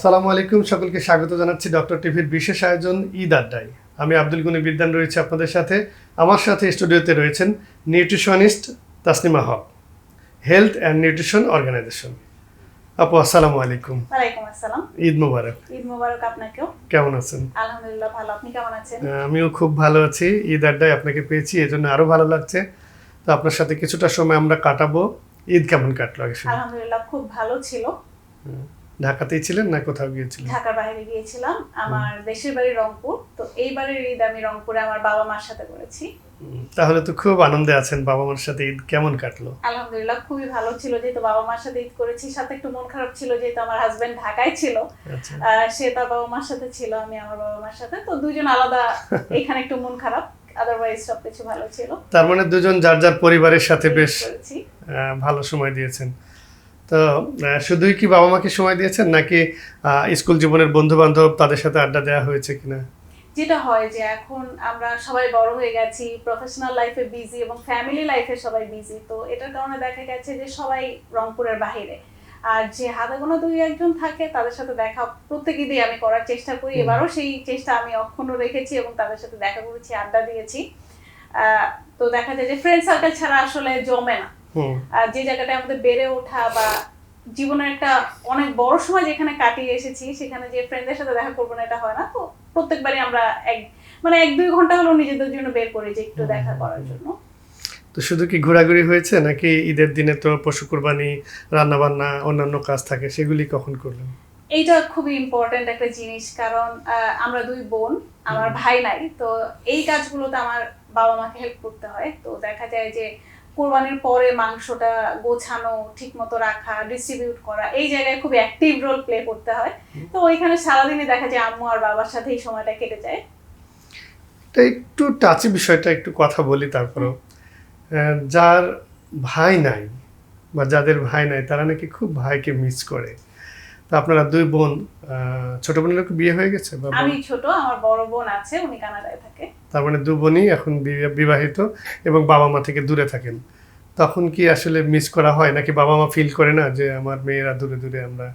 আসসালামু আলাইকুম সকলকে স্বাগত জানাচ্ছি ডক্টর টিভির বিশেষ আয়োজন ঈদ আড্ডায়। আমি আব্দুল গনি বিদ্যান রয়েছে আপনাদের সাথে। আমার সাথে স্টুডিওতে রয়েছেন nutritionist Tasnima Haque health and nutrition organisation. আপু আসসালামু আলাইকুম। ওয়ালাইকুম আসসালাম। ঈদ মোবারক। ঈদ মোবারক আপনাকেও। কেমন আছেন? আলহামদুলিল্লাহ ভালো। আপনি কেমন আছেন? আমিও খুব ভালো আছি। ঈদ আড্ডায় আপনাকে পেয়েছি এজন্য আরও ভালো লাগছে। তো আপনার সাথে কিছুটা সময় আমরা কাটাবো। ঈদ কেমন কাটলো আগে? আলহামদুলিল্লাহ খুব ভালো ছিল। ঢাকাতেই ছিলেন না কোথাও গিয়েছিলেন? ঢাকার বাইরে গিয়েছিলাম। আমার দেশের বাড়ি রংপুর। তো এইবারের ঈদ আমি রংপুরে আমার বাবা মার সাথে করেছি। তাহলে তো খুব আনন্দে আছেন বাবা মার সাথে ঈদ কেমন কাটলো? আলহামদুলিল্লাহ খুবই ভালো ছিল। যেহেতু বাবা মার সাথে ঈদ করেছি সাথে একটু মন খারাপ ছিল যেহেতু আমার হাজবেন্ড ঢাকায় ছিল। আচ্ছা। সে তার বাবা মার সাথে ছিল আমি আমার বাবা মার সাথে। তো দুজন আলাদা এখানে একটু মন খারাপ আদারওয়াইজ সবকিছু ভালো ছিল। তার মানে দুজন যার যার পরিবারের সাথে বেশ ভালো সময় দিয়েছেন। তো শুধুই কি বাবা মাকে সময় দিয়েছেন নাকি স্কুল জীবনের বন্ধু বান্ধব তাদের সাথে আড্ডা দেওয়া হয়েছে কিনা? যেটা হয় যে এখন আমরা সবাই বড় হয়ে গেছি প্রফেশনাল লাইফে বিজি এবং ফ্যামিলি লাইফে সবাই বিজি তো এটার কারণে দেখা গেছে যে সবাই রংপুরের বাইরে আর যে হাতে গোনা দুই একজন থাকে তাদের সাথে দেখা প্রত্যেক ঈদে আমি করার চেষ্টা করি এবারও সেই চেষ্টা আমি অক্ষুণ্ণ রেখেছি এবং তাদের সাথে দেখা করেছি আড্ডা দিয়েছি। তো দেখা যায় যে ফ্রেন্ড সার্কেল ছাড়া আসলে জমে না। আর যে জায়গাটায় আমাদের বেড়ে ওঠা বা জীবনের একটা অনেক বড় সময় যেখানে কাটিয়ে এসেছি সেখানে যে ফ্রেন্ডদের সাথে দেখা করব না এটা হয় না। তো প্রত্যেকবারই আমরা এক মানে এক দুই ঘণ্টা হলেও নিজেদের জন্য বের করি যে একটু দেখা করার জন্য। তো শুধু কি ঘোরাঘুরি হয়েছে নাকি ঈদের দিনে তো পশু কুরবানি রান্না বান্না অন্যান্য কাজ থাকে সেগুলি কখন করলেন? এইটা খুবই ইম্পর্ট্যান্ট একটা জিনিস কারণ আমরা দুই বোন আমার ভাই নাই। তো এই কাজগুলোতে আমার বাবা মাকে হেল্প করতে হয়। তো দেখা যায় যে কোরবানির পরে মাংসটা গোছানো ঠিক মতো রাখা ডিস্ট্রিবিউট করা এই জায়গায় খুব অ্যাক্টিভ রোল প্লে করতে হয়। তো ওইখানে সারাদিনে দেখা যায় আম্মু আর বাবার সাথে এই সময়টা কেটে যায়। তো একটু টাচি বিষয়টা একটু কথা বলি তারপরেও। যার ভাই নাই বা যাদের ভাই নাই তারা নাকি খুব ভাইকে মিস করে। তো আপনারা দুই বোন ছোট বোনের বিয়ে হয়ে গেছে? আমি ছোট আমার বড় বোন আছে উনি কানাডায় থাকে। তার মানে দু বোনই এখন বিবাহিত এবং বাবা মা থেকে দূরে থাকেন। তখন কি আসলে মিস করা হয়? নাকি বাবা মা ফিল করে না যে আমার মেয়েরা দূরে দূরে আমরা?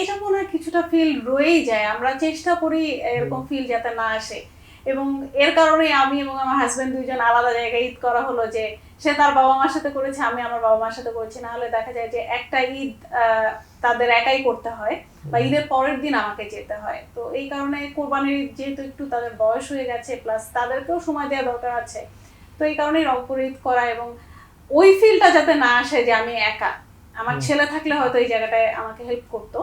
এটা মনে হয় কিছুটা ফিল রয়েই যায়। আমরা চেষ্টা করি এরকম ফিল যাতে না আসে। এবং এর কারণে আমি এবং আমার হাজবেন্ড দুইজন আলাদা জায়গায় ঈদ করা হলো যে সে তার বাবা মার সাথে করেছে আমি আমার বাবা মার সাথে করেছি। না হলে দেখা যায় যে একটা ঈদ তাদের একাই করতে হয় বা ঈদের পরের দিন আমাকে যেতে হয়। তো এই কারণে কোরবানির যেহেতু একটু তাদের বয়স হয়ে গেছে প্লাস তাদেরকেও সময় দেওয়া দরকার আছে। তো এই কারণেই রংপুর ঈদ করা এবং ওই ফিলটা যাতে না আসে যে আমি একা। আমার ছেলে থাকলে হয়তো এই জায়গাটায় আমাকে হেল্প করতো।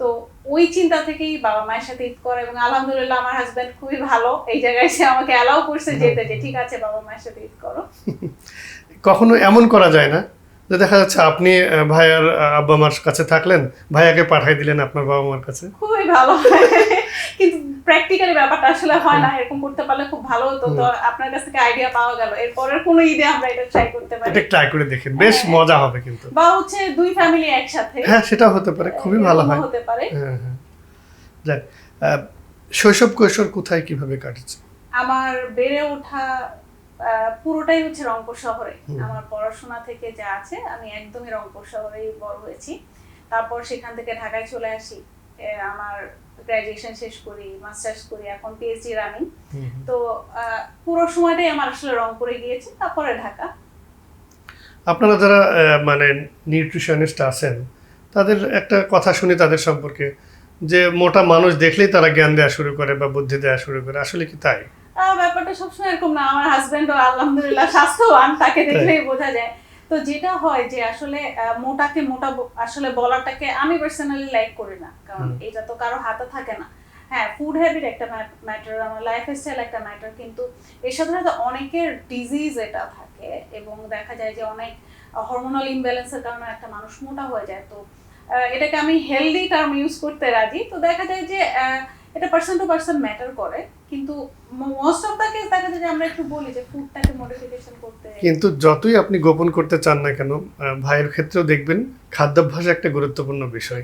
তো ওই চিন্তা থেকেই বাবা মায়ের সাথে ঈদ করা এবং আলহামদুলিল্লাহ আমার হাজব্যান্ড খুবই ভালো। এই জায়গায় সে আমাকে অ্যালাউ করছে যেতে যে, ঠিক আছে বাবা মায়ের সাথে ঈদ করো। কখনো এমন করা যায় না যে দেখা যাচ্ছে আপনি ভাইয়ার আব্বা মার কাছে থাকলেন ভাইয়াকে পাঠাই দিলেন আপনার বাবা মার কাছে। খুবই ভালো। কিন্তু প্র্যাকটিক্যালি ব্যাপারটা আসলে হয় না এরকম করতে পারলে খুব ভালো হতো। তো আপনার কাছ থেকে আইডিয়া পাওয়া গেল। এরপরের কোনো ঈদে আমরা এটা ট্রাই করতে পারি। এটা ট্রাই করে দেখেন বেশ হ্যাঁ। মজা হবে কিন্তু। বা হচ্ছে দুই ফ্যামিলি একসাথে। হ্যাঁ সেটা হতে পারে খুবই ভালো হয়। হতে পারে। হ্যাঁ হ্যাঁ। যাক শৈশব কৈশোর কোথায় কীভাবে কাটেছে? আমার বেড়ে ওঠা পুরোটাই হচ্ছে রংপুর শহরে। আমার পড়াশোনা থেকে যা আছে আমি একদমই রংপুর শহরেই বড় হয়েছি। তারপর সেখান থেকে ঢাকায় চলে আসি। আমার গ্রাজুয়েশন শেষ করি মাস্টার্স করি এখন পিএইচডি রানিং। তো পুরো সময়টাই আমার আসলে রংপুরে গিয়েছে তারপরে ঢাকা। আপনারা যারা মানে নিউট্রিশনিস্ট আছেন তাদের একটা কথা শুনি তাদের সম্পর্কে। যে মোটা মানুষ দেখলেই তারা জ্ঞান দেওয়া শুরু করে বা বুদ্ধি দেওয়া শুরু করে। আসলে কি তাই? ব্যাপারটা সবসময় এরকম না। আমার হাজবেন্ডও আলহামদুলিল্লাহ স্বাস্থ্যবান তাকে দেখলেই বোঝা যায়। তো যেটা হয় যে আসলে মোটাকে মোটা আসলে বলাটাকে আমি পার্সোনালি লাইক করি না। কারণ এটা তো কারও হাতে থাকে না। হ্যাঁ ফুড হ্যাবিট একটা ম্যাটার আমার লাইফ স্টাইল একটা ম্যাটার কিন্তু এর সাথে সাথে অনেকের ডিজিজ এটা থাকে এবং দেখা যায় যে অনেক হরমোনাল ইমব্যালেন্সের কারণে একটা মানুষ মোটা হয়ে যায়। তো এটাকে আমি হেলদি টার্ম ইউজ করতে রাজি। তো দেখা যায় যে আহ, এটা পার্সন টু পার্সন ম্যাটার করে কিন্তু মোস্ট অফ দ্য কেস দেখা যায় যে আমরা একটু বলি যে ফুডটাকে মডিফিকেশন করতে। কিন্তু যতই আপনি গোপন করতে চান না কেন ভাইয়ের ক্ষেত্রেও দেখবেন খাদ্যাভ্যাস একটা গুরুত্বপূর্ণ বিষয়।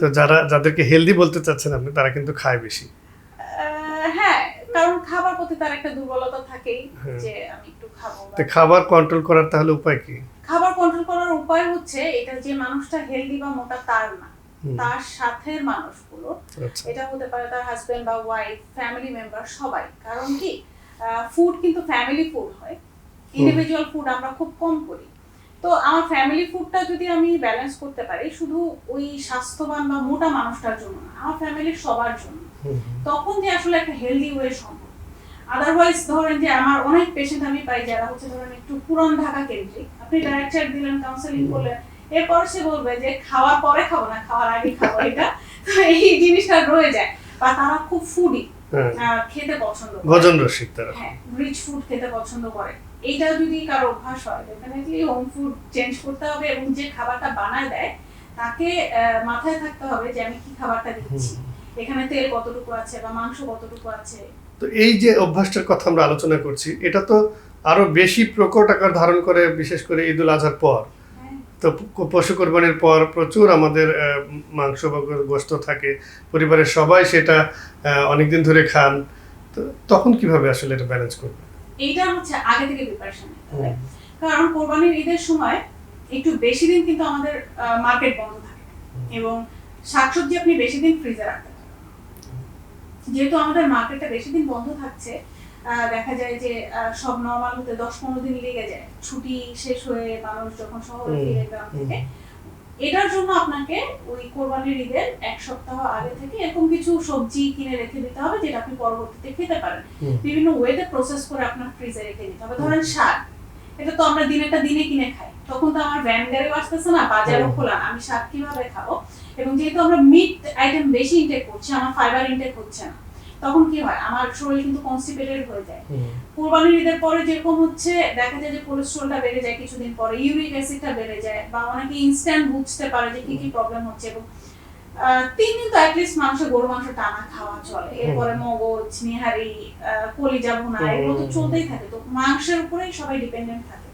তো যারা যাদেরকে হেলদি বলতে চাচ্ছেন আপনি তারা কিন্তু খায় বেশি। হ্যাঁ কারণ খাবার প্রতি তার একটা দুর্বলতা থাকেই হ্যাঁ। যে আমি একটু খাব তো খাবার কন্ট্রোল করার তাহলে উপায় কি? খাবার কন্ট্রোল করার উপায় হচ্ছে এটা যে মানুষটা হেলদি বা মোটা তার না। তার সাথের মানুষগুলো আচ্ছা। এটা হতে পারে তার হাজবেন্ড বা ওয়াইফ ফ্যামিলি মেম্বার সবাই। কারণ কি ফুড কিন্তু ফ্যামিলি ফুড হয়। ইন্ডিভিজুয়াল ফুড আমরা খুব কম করি। তো আমার ফ্যামিলি ফুডটা যদি আমি ব্যালেন্স করতে পারি শুধু ওই স্বাস্থ্যবান বা মোটা মানুষটার জন্য না আমার ফ্যামিলির সবার জন্য তখন যে আসলে একটা হেলদি ওয়ে সম্ভব। আদারওয়াইজ ধরেন যে আমার অনেক পেশেন্ট আমি পাই যারা হচ্ছে ধরেন একটু পুরান ঢাকা কেন্দ্রিক আপনি ডাইরেক্ট দিলেন কাউন্সেলিং করলেন এরপর সে বলবে যে খাওয়ার পরে খাব না খাওয়ার আগে খাব এটা তো এই জিনিসটা রয়ে যায়। বা তারা খুব ফুডি খেতে পছন্দ করে। ভোজন রসিক তারা। হ্যাঁ রিচ ফুড খেতে পছন্দ করে। এইটা যদি কারও অভ্যাস হয় ডেফিনেটলি হোম ফুড চেঞ্জ করতে হবে এবং যে খাবারটা বানায় দেয় তাকে মাথায় থাকতে হবে যে আমি কি খাবারটা দিচ্ছি। এখানে তেল কতটুকু আছে বা মাংস কতটুকু আছে? তো এই যে অভ্যাসটার কথা আমরা আলোচনা করছি এটা তো আরও বেশি প্রকট আকার ধারণ করে বিশেষ করে ঈদুল আজহার পর। তো পশু কোরবানির পর প্রচুর আমাদের মাংস বা গোস্ত থাকে। পরিবারের সবাই সেটা অনেকদিন ধরে খান। তো তখন কীভাবে আসলে এটা ব্যালেন্স করবে? এইটা হচ্ছে আগে থেকে প্রিপারেশন কারণ কোরবানির ঈদের সময় একটু বেশি দিন কিন্তু আমাদের মার্কেট বন্ধ থাকে। এবং শাকসবজি আপনি বেশি দিন ফ্রিজে রাখতে যেহেতু আমাদের মার্কেটটা বেশি দিন বন্ধ থাকছে দেখা যায় যে সব নর্মাল হতে দশ পনেরো দিন লেগে যায়। ছুটি শেষ হয়ে মানুষ যখন শহরে ফিরে গ্রাম থেকে। এটার জন্য আপনাকে ওই কোরবানির ঈদের এক সপ্তাহ আগে থেকে এরকম কিছু সবজি কিনে রেখে দিতে হবে যেটা আপনি পরবর্তীতে খেতে পারেন। বিভিন্ন ওয়েতে প্রসেস করে আপনার ফ্রিজে রেখে দিতে হবে। ধরেন শাক এটা তো আমরা দিনেরটা দিনে কিনে খাই। তখন তো আমার ভ্যান গাড়িও আসতেছে না বাজারও খোলা আমি শাক কীভাবে খাব? এবং যেহেতু আমরা মিট আইটেম বেশি ইনটেক করছি আমার ফাইবার ইনটেক হচ্ছে না। তখন কি হয়? আমার শরীর কিন্তু কনস্টিপেটেড হয়ে যায়। কোরবানির ঈদের পরে যেরকম হচ্ছে দেখা যায় যে কোলেস্ট্রলটা বেড়ে যায় কিছুদিন পরে ইউরিক অ্যাসিডটা বেড়ে যায় বা অনেকে ইনস্ট্যান্ট বুঝতে পারে যে কি কি প্রবলেম হচ্ছে এবং তিন দিন তো অ্যাটলিস্ট মানুষের গরু মাংস টানা খাওয়া চলে। এরপরে মগজ নিহারি কলিজা ভুনা এগুলো তো চলতেই থাকে। তো মাংসের উপরেই সবাই ডিপেন্ডেন্ট থাকে।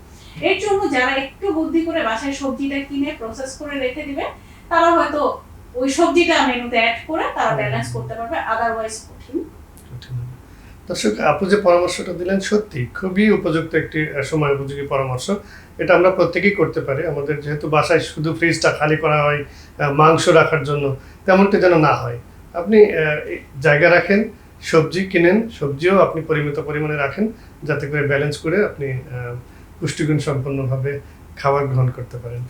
এর জন্য যারা একটু বুদ্ধি করে বাসায় সবজিটা কিনে প্রসেস করে রেখে দিবে তারা হয়তো ওই সবজিটা মেনুতে অ্যাড করে তারা ব্যালেন্স করতে পারবে আদারওয়াইজ কঠিন। দর্শক আপনি যে পরামর্শটা দিলেন সত্যি খুবই উপযুক্ত একটি সময় উপযোগী পরামর্শ। এটা আমরা প্রত্যেকেই করতে পারি। আমাদের যেহেতু বাসায় শুধু ফ্রিজটা খালি করা হয় মাংস রাখার জন্য তেমনটি যেন না হয়। আপনি জায়গা রাখেন সবজি কিনেন সবজিও আপনি পরিমিত পরিমাণে রাখেন যাতে করে ব্যালেন্স করে আপনি পুষ্টিগুণ সম্পন্নভাবে খাবার গ্রহণ করতে পারেন।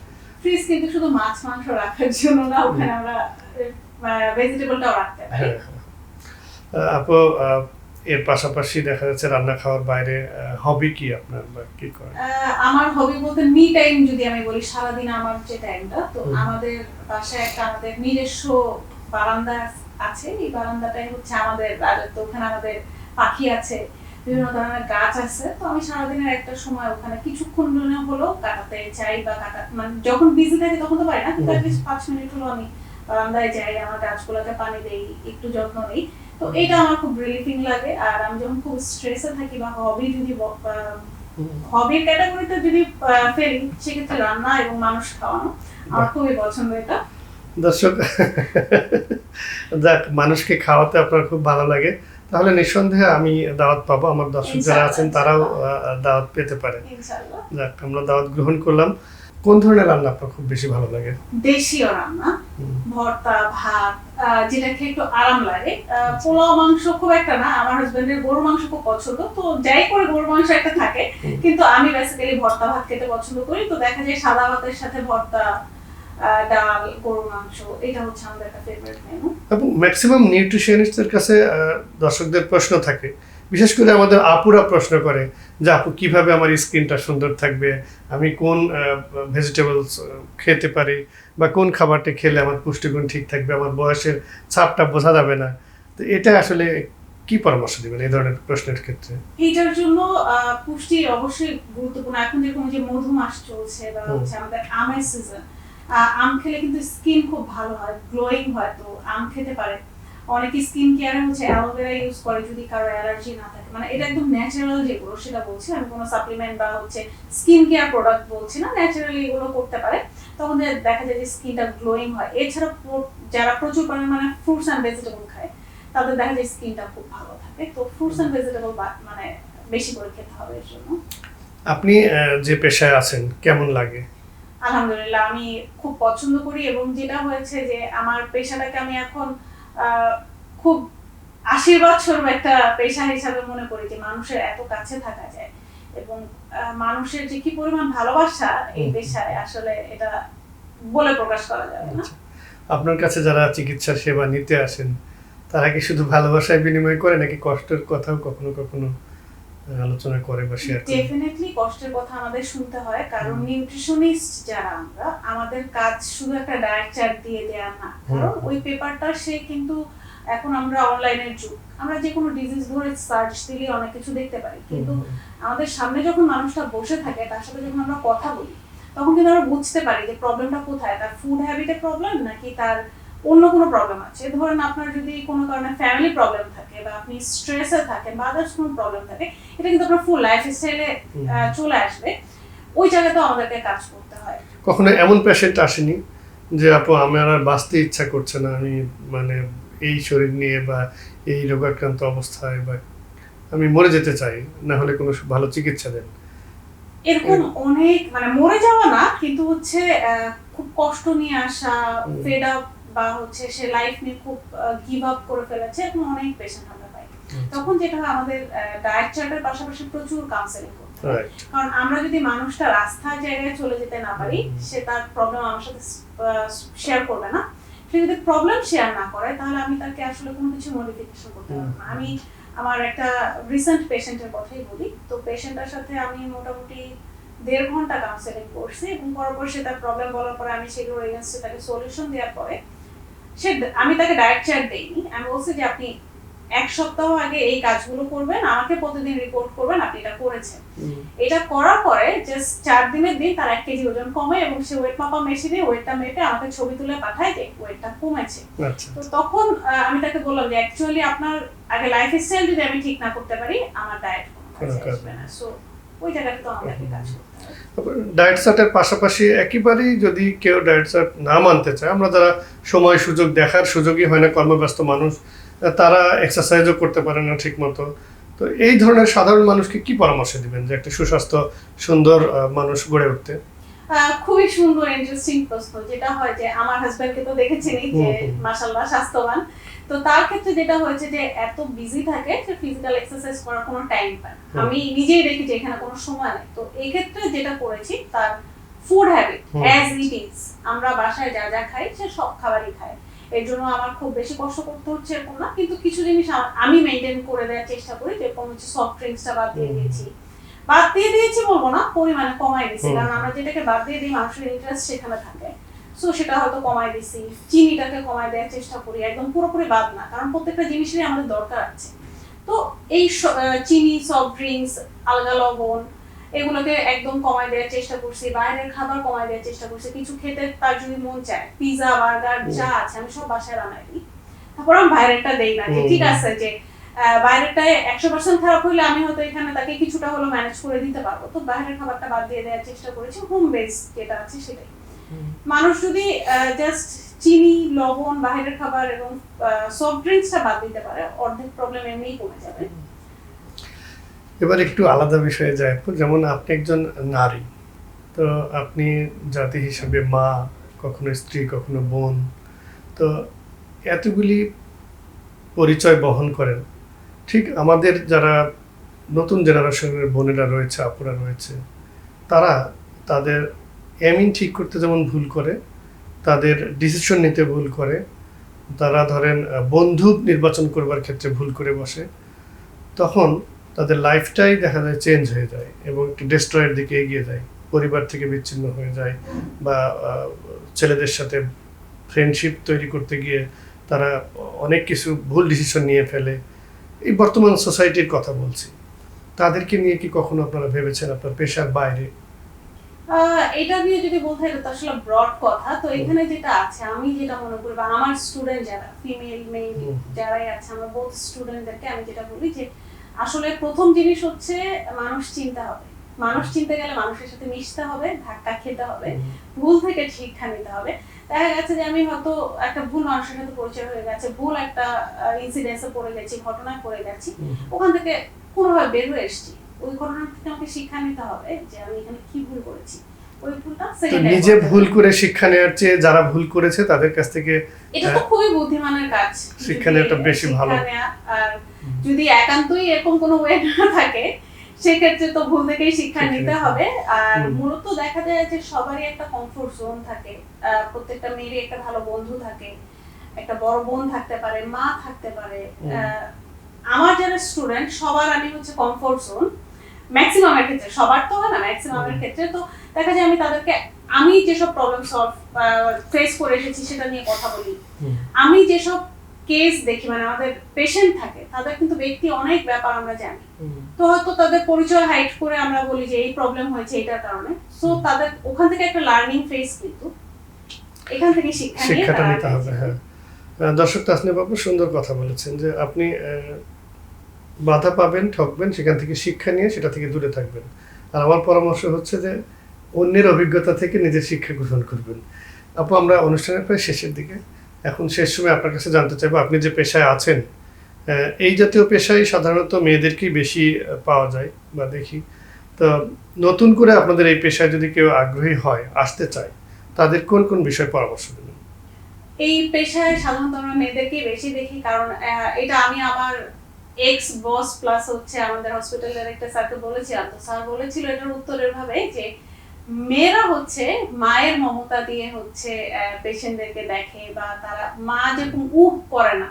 ফ্রিজ কিন্তু শুধু মাছ মাংস রাখার জন্য না ওখানে আমরা ভেজিটেবলটাও রাখতে পারি। হ্যাঁ হ্যাঁ। আপু এর পাশাপাশি দেখা যাচ্ছে রান্না খাওয়ার বাইরে হবি কি আপনার বা কি করেন? আমার হবি বলতে মি টাইম যদি আমি বলি সারাদিন আমার যে টাইমটা তো আমাদের বাসায় একটা আমাদের নিজস্ব বারান্দা আছে। এই বারান্দাটাই হচ্ছে আমাদের রাজত্ব ওখানে আমাদের পাখি আছে। বিভিন্ন ধরনের গাছ আছে তো আমি সারাদিনের একটা সময় ওখানে কিছুক্ষণ জন্য হলেও কাটাতে চাই বা কাটা মানে যখন বিজি থাকে তখন তো পারি না কিন্তু অ্যাটলিস্ট পাঁচ মিনিট হলো আমি বারান্দায় যাই আমার গাছগুলোকে পানি দেই একটু যত্ন নেই। তো এটা আমার খুব রিলিফিং লাগে আর আমি যখন খুব স্ট্রেসে থাকি বা হবি যদি হবির ক্যাটাগরিতে যদি ফেলি সেক্ষেত্রে রান্না এবং মানুষ খাওয়ানো আমার খুবই পছন্দ এটা। দর্শক যাক মানুষকে খাওয়াতে আপনার খুব ভালো লাগে। তাহলে নিঃসন্দেহে আমি দাওয়াত পাবো। আমার দর্শক যারা আছেন তারাও দাওয়াত পেতে পারে। যাক আমরা দাওয়াত গ্রহণ করলাম। কোন ধরনের রান্না আপনার খুব বেশি ভালো লাগে? দেশীয় রান্না ভর্তা ভাত যেটা খেয়ে একটু আরাম লাগে। পোলাও মাংস খুব একটা না আমার হাজবেন্ডের গরু মাংস খুব পছন্দ। তো যাই করে গরু মাংস একটা থাকে কিন্তু আমি বেসিক্যালি ভর্তা ভাত খেতে পছন্দ করি। তো দেখা যায় সাদা ভাতের সাথে ভর্তা ডাল গরু মাংস এটা হচ্ছে আমাদের ফেভারিট মেনু এবং ম্যাক্সিমাম নিউট্রিশনিস্টদের কাছে দর্শকদের প্রশ্ন থাকে। বিশেষ করে আমাদের আপুরা প্রশ্ন করে যে আপু কীভাবে আমার স্কিনটা সুন্দর থাকবে? আমি কোন ভেজিটেবলস খেতে পারি? বা কোন খাবারটা খেলে আমার পুষ্টিগুণ ঠিক থাকবে? আমার বয়সের ছাপটা বোঝা যাবে না? তো এটা আসলে কি পরামর্শ দিবেন এই ধরনের প্রশ্নের ক্ষেত্রে? এইটার জন্য পুষ্টি অবশ্যই গুরুত্বপূর্ণ। এখন যেরকম যে মধু মাস চলছে বা হচ্ছে আমাদের আমের সিজন আম খেলে কিন্তু স্কিন খুব ভালো হয় গ্লোয়িং হয়, তো আম খেতে পারে। অনেকে স্কিন কেয়ারে হচ্ছে অ্যালোভেরা ইউজ করে যদি কারও অ্যালার্জি না থাকে। মানে এটা একদম ন্যাচারাল যেগুলো, সেটা বলছি, আমি কোনো সাপ্লিমেন্ট বা হচ্ছে স্কিন কেয়ার প্রোডাক্ট বলছি না ন্যাচারালি এগুলো করতে পারে। তখন দেখা যায় যে স্কিনটা গ্লোয়িং হয়। এছাড়া যারা প্রচুর পরিমাণে ফ্রুটস অ্যান্ড ভেজিটেবল খায়, তাদের দেখা যায় স্কিনটা খুব ভালো থাকে। তো ফ্রুটস অ্যান্ড ভেজিটেবল মানে বেশি করে খেতে হবে এর জন্য। আপনি যে পেশায় আছেন, কেমন লাগে? আলহামদুলিল্লাহ আমি খুব পছন্দ করি এবং যেটা হয়েছে যে আমার পেশাটাকে আমি এখন খুব আশীর্বাদ স্বরূপ একটা পেশা হিসাবে মনে করি যে মানুষের এত কাছে থাকা যায় এবং মানুষের যে কি পরিমাণ ভালোবাসা এই পেশায় আসলে এটা বলে প্রকাশ করা যাবে না আচ্ছা। আপনার কাছে যারা চিকিৎসা সেবা নিতে আসেন তারা কি শুধু ভালোবাসায় বিনিময় করে নাকি কষ্টের কথাও কখনো কখনো আলোচনা করে বা শেয়ার করে। ডেফিনেটলি কষ্টের কথা আমাদের শুনতে হয় কারণ নিউট্রিশনিস্ট যারা আমরা আমাদের কাজ শুধু একটা ডায়েট চার্ট দিয়ে দেওয়া না কারণ ওই পেপারটা সে কিন্তু এখন আমরা অনলাইনের যুগ। আমরা যে কোনো ডিজিজ ধরে সার্চ দিলে অনেক কিছু দেখতে পারি। কিন্তু আমাদের সামনে যখন মানুষটা বসে থাকে তার সাথে যখন আমরা কথা বলি তখন কিন্তু আমরা বুঝতে পারি যে প্রবলেমটা কোথায়। তার ফুড হ্যাবিটে প্রবলেম নাকি তার অন্য কোনো প্রবলেম আছে। ধরেন আপনার যদি কোনো কারণে ফ্যামিলি প্রবলেম থাকে বা আপনি স্ট্রেসে থাকেন বা আদার্স কোনো প্রবলেম থাকে এটা কিন্তু আপনার ফুল লাইফ স্টাইলে চলে আসবে। ওই জায়গাতেও আমাদেরকে কাজ করতে হয়। কখনো এমন পেশেন্ট আসেনি যে আপু আমার আর বাঁচতে ইচ্ছা করছে না আমি মানে এই শরীর নিয়ে বা এই রোগাক্রান্ত অবস্থায় বা আমি মরে যেতে চাই না হলে কোনো ভালো চিকিৎসা দেন? এরকম অনেক মানে মরে যাওয়া না কিন্তু হচ্ছে খুব কষ্ট নিয়ে আসা। ফেড আপ বা হচ্ছে সে লাইফ নিয়ে খুব গিভ আপ করে ফেলেছে এরকম অনেক পেশেন্ট আমরা পাই। তখন যেটা হয় আমাদের ডায়েট চার্টের পাশাপাশি প্রচুর কাউন্সেলিং করতে কারণ আমরা যদি মানুষটা রাস্তার জায়গায় চলে যেতে না পারি সে তার প্রবলেম আমার সাথে শেয়ার করবে না। সে যদি প্রবলেম শেয়ার না করে তাহলে আমি তাকে আসলে কোনো কিছু মডিফিকেশন করতে পারব না। আমি আমার একটা রিসেন্ট পেশেন্টের কথাই বলি। তো পেশেন্টের সাথে আমি মোটামুটি দেড় ঘণ্টা কাউন্সেলিং করছি এবং পরপর সে তার প্রবলেম বলার পরে আমি সেগুলো এগেনস্টে তাকে সলিউশন দেওয়ার পরে সে আমি তাকে ডায়েট চার্ট দেইনি। আমি বলছি যে আপনি এক সপ্তাহ আগে এই কাজগুলো করবেন আমাকে প্রতিদিন রিপোর্ট করবেন আপনি এটা করেছেন। এটা করার পরে জাস্ট চার দিনের দিন তার এক কেজি ওজন কমে এবং সে ওয়েট মাপা মেশিনে ওয়েটটা মেপে আমাকে ছবি তুলে পাঠায় যে ওয়েটটা কমেছে। আচ্ছা। তো তখন আমি তাকে বললাম যে অ্যাকচুয়ালি আপনার আগে লাইফ স্টাইল যদি আমি ঠিক না করতে পারি আমার ডায়েট কোনো কাজে আসবে না। সো ওই জায়গাটা তো আমাদেরকে কাজ করতে ডায়েট চার্টের পাশাপাশি একেবারেই যদি কেউ ডায়েট চার্ট না মানতে চায়, আমরা যারা সময়, সুযোগ দেখার সুযোগই হয় না, কর্মব্যস্ত মানুষ তারা এক্সারসাইজও করতে পারে না ঠিক মতো তো এই ধরনের সাধারণ মানুষকে কি পরামর্শ দিবেন যে একটা সুস্বাস্থ্য, সুন্দর মানুষ গড়ে উঠতে? খুবই সুন্দর ইন্টারেস্টিং প্রশ্ন যেটা হয় যে আমার হাজবেন্ডকে তো দেখেছেনই যে। মাশাল্লাহ স্বাস্থ্যবান। তো তার ক্ষেত্রে যেটা হয়েছে যে এত বিজি থাকে যে ফিজিক্যাল এক্সারসাইজ করার কোনো টাইম পায় আমি নিজেই দেখি যে এখানে কোনো সময় নেই। তো এই ক্ষেত্রে যেটা করেছি তার food habit as it is আমরা বাসায় যা যা খাই সে সব খাবারই খায় এর জন্য আমার খুব বেশি কষ্ট করতে হচ্ছে এরকম না কিন্তু কিছু জিনিস আমি মেনটেন করে দেওয়ার চেষ্টা করি যেরকম হচ্ছে সফট ড্রিঙ্কসটা বাদ দিয়ে দিয়েছি। বাদ দিয়ে দিয়েছি বলব না পরিমাণে কমাই হুম। কারণ আমরা যেটাকে বাদ দিয়ে দিই মানুষের ইন্টারেস্ট সেখানে থাকে। সো সেটা হয়তো কমাই দিছি চিনিটাকে কমাই দেওয়ার চেষ্টা করি একদম পুরোপুরি বাদ না কারণ প্রত্যেকটা জিনিসেরই আমাদের দরকার আছে। তো এই চিনি সফট ড্রিঙ্কস আলগা লবণ এগুলোকে একদম কমাই দেওয়ার চেষ্টা করছি বাইরের খাবার কমাই দেওয়ার চেষ্টা করছি কিছু খেতে তার যদি মন চায় পিৎজা বার্গার যা আছে আমি সব বাসায় বানাই দিই। তারপর আমি বাইরেরটা দেই না যে ঠিক আছে যে আহ, বাইরেরটায় একশো পার্সেন্ট খারাপ হলে আমি হয়তো এখানে তাকে কিছুটা হলো ম্যানেজ করে দিতে পারব। তো বাইরের খাবারটা বাদ দিয়ে দেওয়ার চেষ্টা করেছি হোম বেস যেটা আছে সেটাই। মানুষ যদি জাস্ট চিনি লবণ বাইরের খাবার এবং সফট ড্রিঙ্কসটা বাদ দিতে পারে অর্ধেক প্রবলেম এমনিই কমে যাবে। এবার একটু আলাদা বিষয়ে যাই যেমন আপনি একজন নারী তো আপনি জাতি হিসাবে মা কখনো স্ত্রী কখনো বোন তো এতগুলি পরিচয় বহন করেন ঠিক আমাদের যারা নতুন জেনারেশনের বোনেরা রয়েছে, আপুরা রয়েছে, তারা তাদের এমিন ঠিক করতে যেমন ভুল করে, তাদের ডিসিশন নিতে ভুল করে, তারা ধরেন বন্ধু নির্বাচন করবার ক্ষেত্রে ভুল করে বসে, তখন তাদের লাইফটাই দেখা যায় চেঞ্জ হয়ে যায় এবং একটু ডেস্ট্রয়ের দিকে এগিয়ে যায়, পরিবার থেকে বিচ্ছিন্ন হয়ে যায় বা ছেলেদের সাথে ফ্রেন্ডশিপ তৈরি করতে গিয়ে তারা অনেক কিছু ভুল ডিসিশন নিয়ে ফেলে। এই বর্তমান সোসাইটির কথা বলছি। তাদেরকে নিয়ে কি কখনো আপনারা ভেবেছেন আপনার পেশার বাইরে? এটা নিয়ে যদি বলতে হয় তো আসলে ব্রড কথা। তো এখানে যেটা আছে আমি যেটা মনে করি বা আমার স্টুডেন্ট যারা ফিমেল মেল হুম। যারাই আছে আমার বোধ স্টুডেন্টদেরকে আমি যেটা বলি যে আসলে প্রথম জিনিস হচ্ছে মানুষ চিন্তা হবে। মানুষ চিনতে গেলে মানুষের সাথে মিশতে হবে ধাক্কা খেতে হবে ভুল থেকে শিক্ষা নিতে হবে। দেখা গেছে যে আমি হয়তো একটা ভুল মানুষের সাথে পরিচয় হয়ে গেছে ভুল একটা ইনসিডেন্সে পড়ে গেছি ঘটনায় পড়ে গেছি ওখান থেকে কোনোভাবে বের হয়ে এসেছি। ওই ঘটনা থেকে আমাকে শিক্ষা নিতে হবে যে আমি এখানে কি ভুল করেছি। নিজে ভুল করে শিক্ষা নেওয়ার চেয়ে যারা ভুল করেছে তাদের কাছ থেকে এটা তো খুবই বুদ্ধিমানের কাজ। শিক্ষা নেওয়াটা বেশি ভালো। আর যদি একান্তই এরকম কোনো ওয়ে না থাকে সেক্ষেত্রে তো ভুল থেকেই শিক্ষা নিতে হবে। আর মূলত দেখা যায় যে সবারই একটা কমফোর্ট জোন থাকে। প্রত্যেকটা মেয়েরই একটা ভালো বন্ধু থাকে। একটা বড় বোন থাকতে পারে মা থাকতে পারে। আমার যারা স্টুডেন্ট সবার আমি হচ্ছে কমফোর্ট জোন ম্যাক্সিমামের ক্ষেত্রে সবার তো হয় না ম্যাক্সিমামের। ক্ষেত্রে। তো দেখা যায় আমি তাদেরকে আমি যেসব প্রবলেম সলভ ফেস করে এসেছি সেটা নিয়ে কথা বলি। আমি যেসব কেস দেখি মানে আমাদের পেশেন্ট থাকে তাদের কিন্তু ব্যক্তি অনেক ব্যাপার আমরা জানি। তো হয়তো তাদের পরিচয় হাইট করে আমরা বলি যে এই প্রবলেম হয়েছে এটার কারণে। সো তাদের ওখান থেকে একটা লার্নিং ফেজ কিন্তু এখান থেকে শিক্ষা শিক্ষাটা নিতে হবে হ্যাঁ। দর্শক তাসনিম বাবু সুন্দর কথা বলেছেন যে আপনি বাধা পাবেন ঠকবেন সেখান থেকে শিক্ষা নিয়ে সেটা থেকে দূরে থাকবেন। আর আমার পরামর্শ হচ্ছে যে অন্যের অভিজ্ঞতা থেকে নিজের শিক্ষা গ্রহণ করবেন। আপু আমরা অনুষ্ঠানের প্রায় শেষের দিকে এখন শেষ সময় আপনার কাছে জানতে চাইব, আপনি যে পেশায় আছেন এই জাতীয় পেশায় সাধারণত মেয়েদেরকেই বেশি পাওয়া যায় বা দেখি। তো নতুন করে আপনাদের এই পেশায় যদি কেউ আগ্রহী হয়, আসতে চায়, তাদের কোন কোন বিষয়ে পরামর্শ দেবেন? এই পেশায় সাধারণত আমরা মেয়েদেরকেই বেশি দেখি, কারণ এটা আমি আমার এক্স বস প্লাস হচ্ছে আমাদের হসপিটালের একটা স্যারকে বলেছিলাম। তো স্যার বলেছিল এটার উত্তরের ভাবে যে মেয়েরা হচ্ছে মায়ের মমতা দিয়ে হচ্ছে পেশেন্টদেরকে দেখে বা তারা মা যেরকম উহ করে না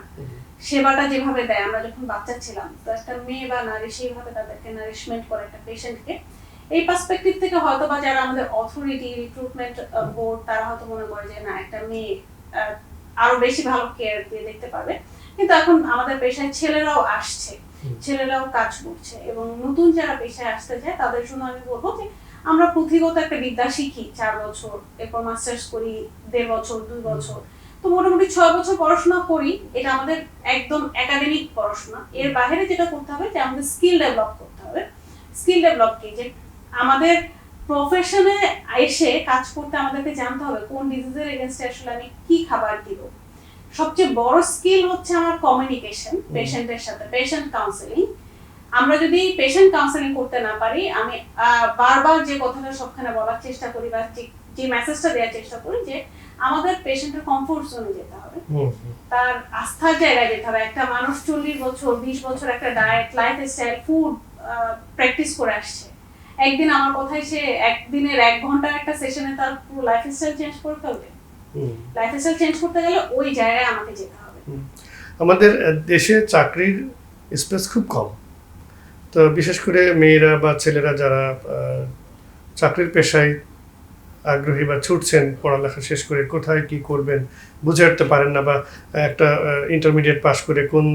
সেবাটা যেভাবে দেয় আমরা যখন বাচ্চা ছিলাম তো একটা মেয়ে বা নারী সেইভাবে তাদেরকে নারিশমেন্ট করে একটা পেশেন্টকে এই পার্সপেক্টিভ থেকে হয়তো বা যারা আমাদের অথরিটি রিক্রুটমেন্ট বোর্ড তারা হয়তো মনে করে যে না একটা মেয়ে আরও বেশি ভালো কেয়ার দিয়ে দেখতে পারবে। কিন্তু এখন আমাদের পেশায় ছেলেরাও আসছে ছেলেরাও কাজ করছে এবং নতুন যারা পেশায় আসতে চায় তাদের জন্য আমি বলব যে আমরা পুঁথিগত একটা বিদ্যা শিখি চার বছর এরপর মাস্টার্স করি দেড় বছর দুই বছর। তো মোটামুটি ছয় বছর পড়াশোনা করি এটা আমাদের একদম একাডেমিক পড়াশোনা। এর বাইরে যেটা করতে হবে যে আমাদের স্কিল ডেভেলপ করতে হবে। স্কিল ডেভেলপ কি? যে আমাদের প্রফেশনে এসে কাজ করতে আমাদেরকে জানতে হবে কোন ডিজিজের এগেনস্টে আসলে আমি কি খাবার দিব। সবচেয়ে বড় স্কিল হচ্ছে আমার কমিউনিকেশন পেশেন্টের সাথে পেশেন্ট কাউন্সেলিং আমরা যদি পেশেন্ট কাউন্সেলিং করতে না পারি আমি বারবার যে কথাটা সবখানে বলার চেষ্টা করি বা যে- মেসেজটা দেওয়ার চেষ্টা করি যে আমাদের পেশেন্টের কমফোর্ট জোনে যেতে হবে। তার আস্থার জায়গায় যেতে হবে। একটা মানুষ চল্লিশ বছর বিশ বছর একটা diet life style food practice করে আসছে। একদিন আমার কথায় সে একদিনের এক ঘণ্টার একটা সেশনে তার পুরো লাইফ স্টাইল চেঞ্জ করে ফেলবে। লাইফ স্টাইল চেঞ্জ করতে গেলে ওই জায়গায় আমাকে যেতে হবে। আমাদের দেশে চাকরির স্পেস খুব কম। তো বিশেষ করে মেয়েরা বা ছেলেরা যারা চাকরির পেশায় আগ্রহী বা ছুটছেন পড়ালেখা শেষ করে কোথায় কি করবেন বুঝে উঠতে পারেন না বা একটা ইন্টারমিডিয়েট পাস করে কোন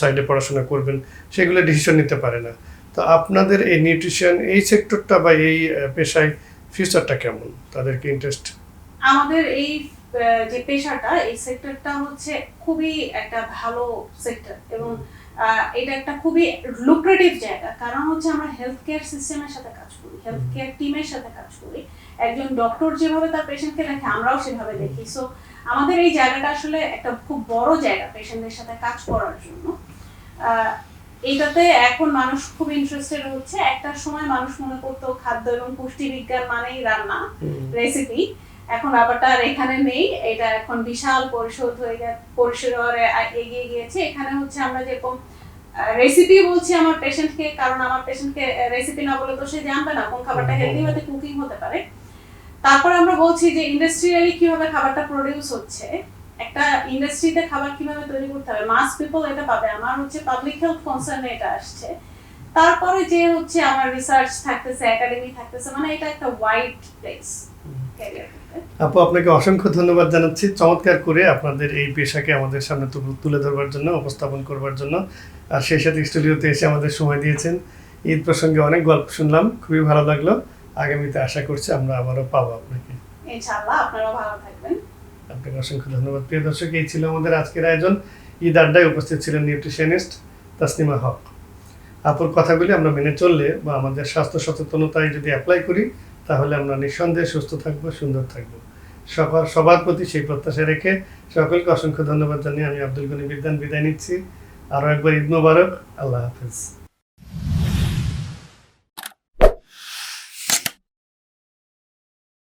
সাইডে পড়াশোনা করবেন সেগুলো ডিসিশন নিতে পারে না। তো আপনাদের এই নিউট্রিশন এই সেক্টরটা বা এই পেশায় ফিউচারটা কেমন? তাদেরকে ইন্টারেস্ট আমাদের এই যে পেশাটা এই সেক্টরটা হচ্ছে খুবই একটা ভালো সেক্টর এবং এটা একটা খুবই লুক্রেটিভ জায়গা। কারণ হচ্ছে আমরা হেলথ কেয়ার সিস্টেমের সাথে কাজ করি হেলথ কেয়ার টিমের সাথে কাজ করি। একজন ডক্টর যেভাবে তার পেশেন্টকে দেখে আমরাও সেভাবে দেখি। সো আমাদের এই জায়গাটা আসলে একটা খুব বড় জায়গা পেশেন্টদের সাথে কাজ করার জন্য। আহ, এইটাতে এখন মানুষ খুব ইন্টারেস্টেড হচ্ছে। একটা সময় মানুষ মনে করতো খাদ্য এবং পুষ্টি বিজ্ঞান মানেই রান্না রেসিপি এখন ব্যাপারটা আর এখানে নেই। এটা এখন বিশাল পরিশোধ হয়ে গে পরিসরে এগিয়ে গিয়েছে। এখানে হচ্ছে আমরা যেরকম রেসিপি বলছি আমার পেশেন্টকে কারণ আমার পেশেন্টকে রেসিপি না বলে তো সে জানবে না কোন খাবারটা হেলদি হতে কুকিং হতে পারে। তারপরে আমরা বলছি যে ইন্ডাস্ট্রিয়ালি কীভাবে খাবারটা প্রডিউস হচ্ছে একটা ইন্ডাস্ট্রিতে খাবার কীভাবে তৈরি করতে হবে মাস পিপল এটা পাবে। আমার হচ্ছে পাবলিক হেলথ কনসার্নে এটা আসছে। তারপরে যে হচ্ছে আমার রিসার্চ থাকতেছে একাডেমি থাকতেছে মানে এটা একটা ওয়াইড প্লেস আপু আপনাকে অসংখ্য ধন্যবাদ জানাচ্ছি। চমৎকার করে আপনাদের এই পেশাকে আমাদের সামনে তুলে ধরবার জন্য উপস্থাপন করবার জন্য। আর সেই সাথে স্টুডিওতে এসে আমাদের সময় দিয়েছেন। ঈদ প্রসঙ্গে অনেক গল্প শুনলাম খুবই ভালো লাগল। আগামীতে আশা করছি আমরা আবারও পাবো আপনাকে। ইনশাআল্লাহ আপনারাও ভালো থাকবেন। আপনাকে অসংখ্য ধন্যবাদ। প্রিয় দর্শক এই ছিল আমাদের আজকের আয়োজন। ঈদ আড্ডায় উপস্থিত ছিলেন নিউট্রিশনিস্ট তাসনিমা হক। আপুর কথাগুলি আমরা মেনে চললে বা আমাদের স্বাস্থ্য সচেতনতায় যদি অ্যাপ্লাই করি তাহলে আমরা নিঃসন্দেহে সুস্থ থাকব, সুন্দর থাকব। সবার সবার প্রতি সেই প্রত্যাশা রেখে সকলকে অসংখ্য ধন্যবাদ জানিয়ে আমি আব্দুল গনি বিদ্যান বিদায় নিচ্ছি। আরও একবার ঈদ মোবারক। আল্লাহ হাফেজ।